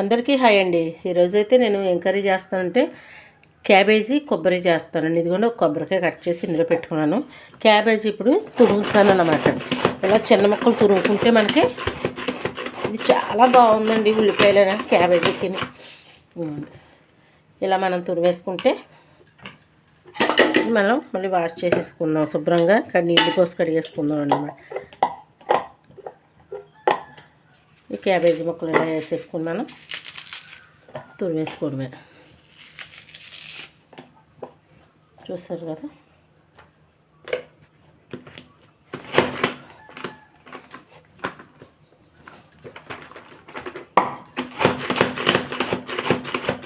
అందరికీ హాయ్ అండి. ఈరోజైతే నేను ఏం కర్రీ చేస్తానంటే క్యాబేజీ కొబ్బరి చేస్తానండి. ఇదిగోండి ఒక కొబ్బరికాయ కట్ చేసి ఇందులో పెట్టుకున్నాను. క్యాబేజీ ఇప్పుడు తురుముతాను అన్నమాట ఇలా చిన్న ముక్కలు తురుముకుంటే మనకి ఇది చాలా బాగుందండి ఉల్లిపాయలైనా క్యాబేజీకి ఇలా మనం తురివేసుకుంటే మనం మళ్ళీ వాష్ చేసేసుకుందాం. శుభ్రంగా ఇక్కడ నీళ్ళు పోసి కడిగేసుకుందాం అన్నమాట. ఈ క్యాబేజీ ముక్కలు ఇలా వేసేసుకుని మనం తురివేసుకోవడమే చూస్తారు కదా?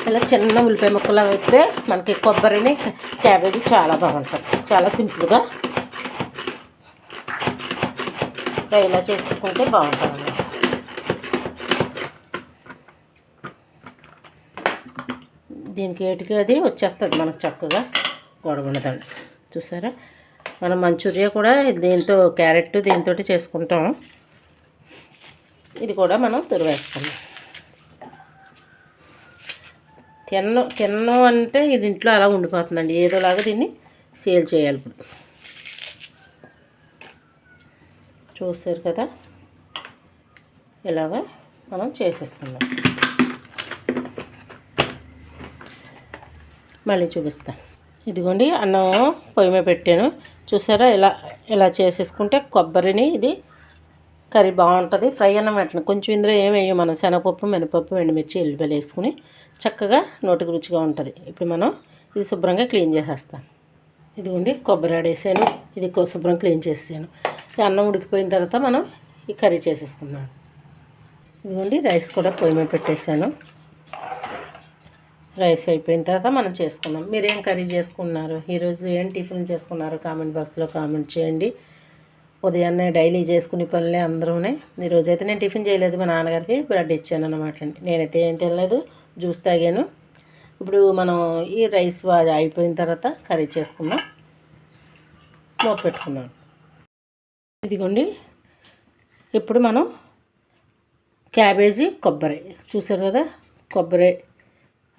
ఇలా చిన్న ఉల్లిపాయ ముక్కలు అయితే మనకి కొబ్బరిని క్యాబేజీ చాలా బాగుంటుంది చాలా సింపుల్గా ఇలా చేసేసుకుంటే బాగుంటుంది అన్నమాట దీనికి ఏటికి అది వచ్చేస్తుంది మనకు చక్కగా గొడవడదండి చూసారా? మనం మంచూరియా కూడా దీంతో క్యారెట్ దీంతో చేసుకుంటాం. ఇది కూడా మనం తురివేసుకుందాం తిన్న తిన్నం అంటే ఇది ఇంట్లో అలా ఉండిపోతుందండి. ఏదోలాగా దీన్ని సేల్ చేయాలి ఇప్పుడు. చూసారు కదా? ఇలాగా మనం చేసేస్తున్నాం. మళ్ళీ చూపిస్తా. ఇదిగోండి అన్నం పొయ్యి మీద పెట్టాను. చూసారా ఇలా ఇలా చేసేసుకుంటే కొబ్బరిని ఇది కర్రీ బాగుంటుంది. ఫ్రై అన్నం పెట్టండి కొంచెం ఇందులో ఏం వేయం మనం శనగపప్పు మినపప్పు ఎండుమిర్చి ఎల్లిపాయలు వేసుకుని చక్కగా నోటికి రుచిగా ఉంటుంది. ఇప్పుడు మనం ఇది శుభ్రంగా క్లీన్ చేసేస్తాం. ఇదిగోండి కొబ్బరి ఆడేసాను ఇది శుభ్రం క్లీన్ చేసాను అన్నం ఉడికిపోయిన తర్వాత మనం ఈ కర్రీ చేసేసుకుందాం. ఇదిగోండి రైస్ కూడా పొయ్యి మీద పెట్టేశాను రైస్ అయిపోయిన తర్వాత మనం చేసుకుందాం. మీరేం కర్రీ చేసుకున్నారు? ఈరోజు ఏం టిఫిన్ చేసుకున్నారు? కామెంట్ బాక్స్లో కామెంట్ చేయండి. ఉదయాన్నే డైలీ చేసుకునే పనులే అందరూనే. ఈరోజు అయితే నేను టిఫిన్ చేయలేదు మా నాన్నగారికి బ్రెడ్ ఇచ్చాను అనమాట అండి. నేనైతే ఏం తినలేదు జ్యూస్ తాగాను. ఇప్పుడు మనం ఈ రైస్ అయిపోయిన తర్వాత కర్రీ చేసుకుందాం. మూత పెట్టుకుందాం. ఇదిగోండి ఇప్పుడు మనం క్యాబేజీ కొబ్బరి. చూసారు కదా? కొబ్బరి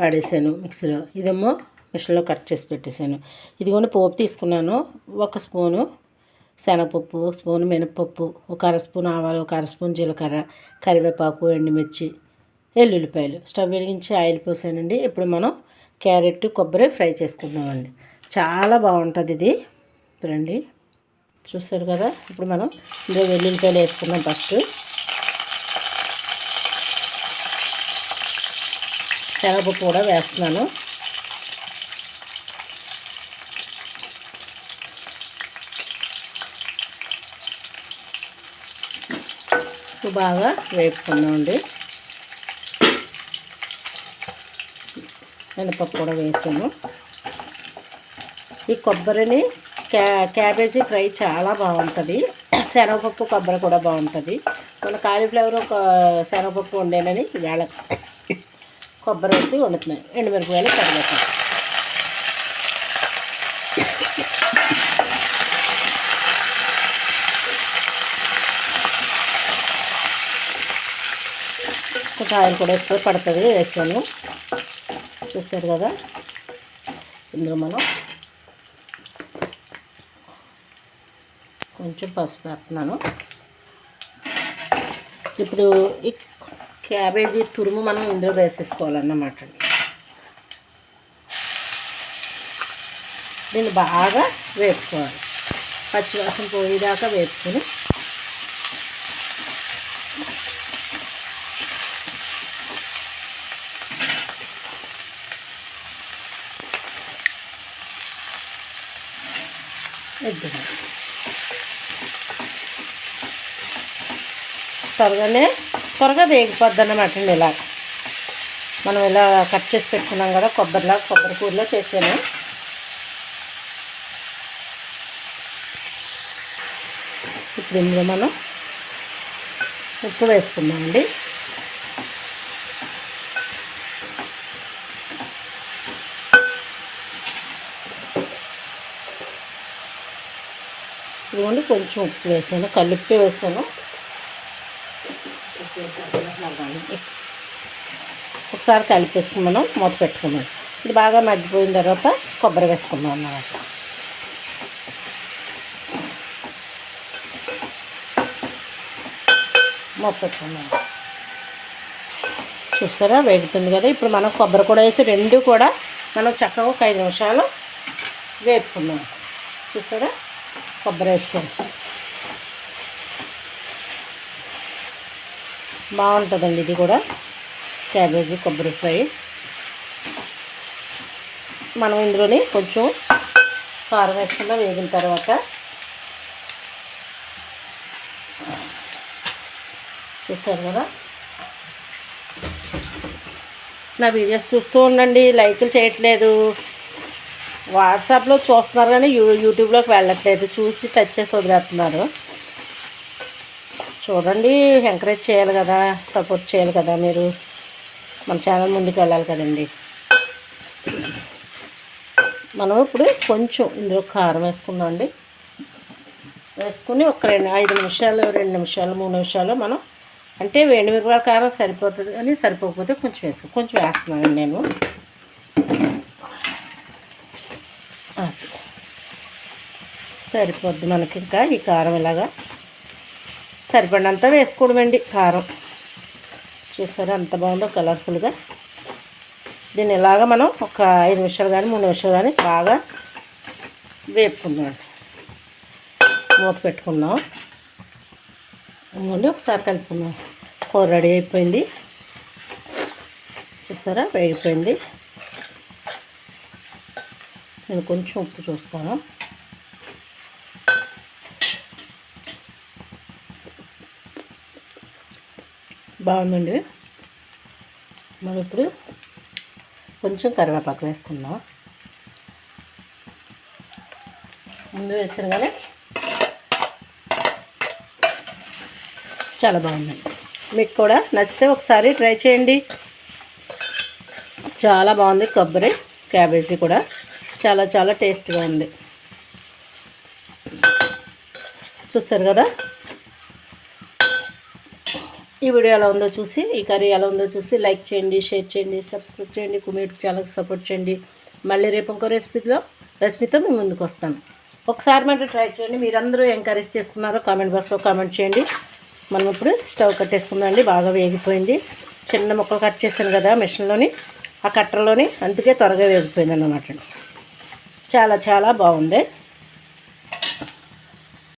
ఆడేసాను మిక్సీలో. ఇదేమో మిషన్లో కట్ చేసి పెట్టేశాను ఇదిగోండి పోపు తీసుకున్నాను. ఒక స్పూను శనగపప్పు ఒక స్పూన్ మినపప్పు ఒక అర స్పూన్ ఆవాలు ఒక అర స్పూన్ జీలకర్ర కరివేపాకు ఎండుమిర్చి ఎల్లుల్లిపాయలు స్టవ్ వెలిగించి ఆయిల్ పోసానండి. ఇప్పుడు మనం క్యారెట్ కొబ్బరి ఫ్రై చేసుకుందామండి. చాలా బాగుంటుంది ఇది. రండి చూస్తారు కదా? ఇప్పుడు మనం ఇందులో వెల్లుల్లిపాయలు వేసుకుందాం ఫస్ట్. శనగపప్పు కూడా వేస్తున్నాను. బాగా వేపుకున్నామండి మినపప్పు కూడా వేసాము ఈ కొబ్బరిని క్యా క్యాబేజీ ఫ్రై చాలా బాగుంటుంది. శనగపప్పు కొబ్బరి కూడా బాగుంటుంది. మన కాలీఫ్లవర్ ఒక శనగపప్పు ఉండేనని వేళ కొబ్బరి వేసి వండుతున్నాయి ఎండుమిరపకాయలు కరివేపాకు. కొంచెం ఆయిల్ కూడా ఎక్కువ పడుతుంది వేసాను చూస్తారు కదా? ఇందులో మనం కొంచెం పసుపు వేస్తున్నాను. ఇప్పుడు క్యాబేజీ తురుము మనం ఇందులో వేసేసుకోవాలన్నమాట. దీన్ని బాగా వేపుకోవాలి. పచ్చివాసన పోయేదాకా వేపుకొని. త్వరగానే త్వరగా వేగిపోద్ది అన్నమాట అండి ఇలా మనం ఇలా కట్ చేసి పెట్టుకున్నాం కదా కొబ్బరిలా కొబ్బరి కూరలో చేసాను ఇప్పుడు ఇందులో మనం ఉప్పు వేసుకుందామండి. ఇదిగోండి కొంచెం ఉప్పు వేసాను కల్లుప్పి వేసాను. ఒకసారి కలిపేసుకుని మనం మూత పెట్టుకున్నాం ఇది బాగా మగ్గిపోయిన తర్వాత కొబ్బరి వేసుకున్నాం అన్నమాట. మూత పెట్టుకున్నాం చూస్తారా? వేగుతుంది కదా. ఇప్పుడు మనం కొబ్బరి కూడా వేసి రెండు కూడా మనం చక్కగా ఒక ఐదు నిమిషాలు వేపుకున్నాం చూస్తారా? కొబ్బరి వేస్తాం. బాగుంటుందండి ఇది కూడా. క్యాబేజీ కొబ్బరి ఫ్రై. మనం ఇందులోనే కొంచెం కారం వేసుకుందాం వేగిన తర్వాత. చూసారు కదా? నా వీడియోస్ చూస్తూ ఉండండి లైకులు చేయట్లేదు. వాట్సాప్లో చూస్తున్నారు కానీ యూ యూట్యూబ్లోకి వెళ్ళట్లేదు. చూసి టచ్ చేసి వదిలేస్తున్నారు. చూడండి ఎంకరేజ్ చేయాలి కదా సపోర్ట్ చేయాలి కదా మీరు. మన ఛానల్ ముందుకు వెళ్ళాలి కదండి. మనం ఇప్పుడు కొంచెం ఇందులో కారం వేసుకున్నాం అండి. వేసుకుని ఒక రెండు ఐదు నిమిషాలు రెండు నిమిషాలు మూడు నిమిషాలు మనం అంటే వేడి మిరపకాయ కారం సరిపోతుంది కానీ సరిపోకపోతే కొంచెం వేసుకో కొంచెం వేస్తున్నాను నేను. సరిపోద్ది మనకి ఇంకా ఈ కారం ఇలాగా. సరిపడినంత వేసుకోవడమండి కారం. చూసారా అంత బాగుందో కలర్ఫుల్గా. దీన్ని ఇలాగా మనం ఒక ఐదు నిమిషాలు కానీ మూడు నిమిషాలు కానీ బాగా వేపుకుందాం మూత పెట్టుకున్నాం. మళ్ళీ ఒకసారి కలుపుకుందాం. కూర రెడీ అయిపోయింది. చూసారా? వేగిపోయింది. నేను కొంచెం ఉప్పు చూస్తాను. బాగుందండి. మనం ఇప్పుడు కొంచెం కరివేపాకు వేసుకుందాం. ముందు వేసారు కానీ చాలా బాగుందండి మీకు కూడా నచ్చితే ఒకసారి ట్రై చేయండి. చాలా బాగుంది కొబ్బరి క్యాబేజీ కూడా. చాలా చాలా టేస్ట్గా ఉంది. చూస్తారు కదా? ఈ వీడియో ఎలా ఉందో చూసి ఈ కర్రీ ఎలా ఉందో చూసి లైక్ చేయండి షేర్ చేయండి సబ్స్క్రైబ్ చేయండి కుమేట్ ఛానల్కి సపోర్ట్ చేయండి. మళ్ళీ రేపు ఇంకో రెసిపీలో రెసిపీతో మేము ముందుకు వస్తాను. ఒకసారి మళ్ళీ ట్రై చేయండి. మీరందరూ ఎంకరేజ్ చేసుకున్నారో కామెంట్ బాక్స్లో కామెంట్ చేయండి. మనం ఇప్పుడు స్టవ్ కట్టేసుకుందండి బాగా వేగిపోయింది. చిన్న ముక్కలు కట్ చేశాను కదా మిషన్లోని ఆ కట్టర్లోని అందుకే త్వరగా వేగిపోయింది అన్నమాట చాలా చాలా బాగుంది.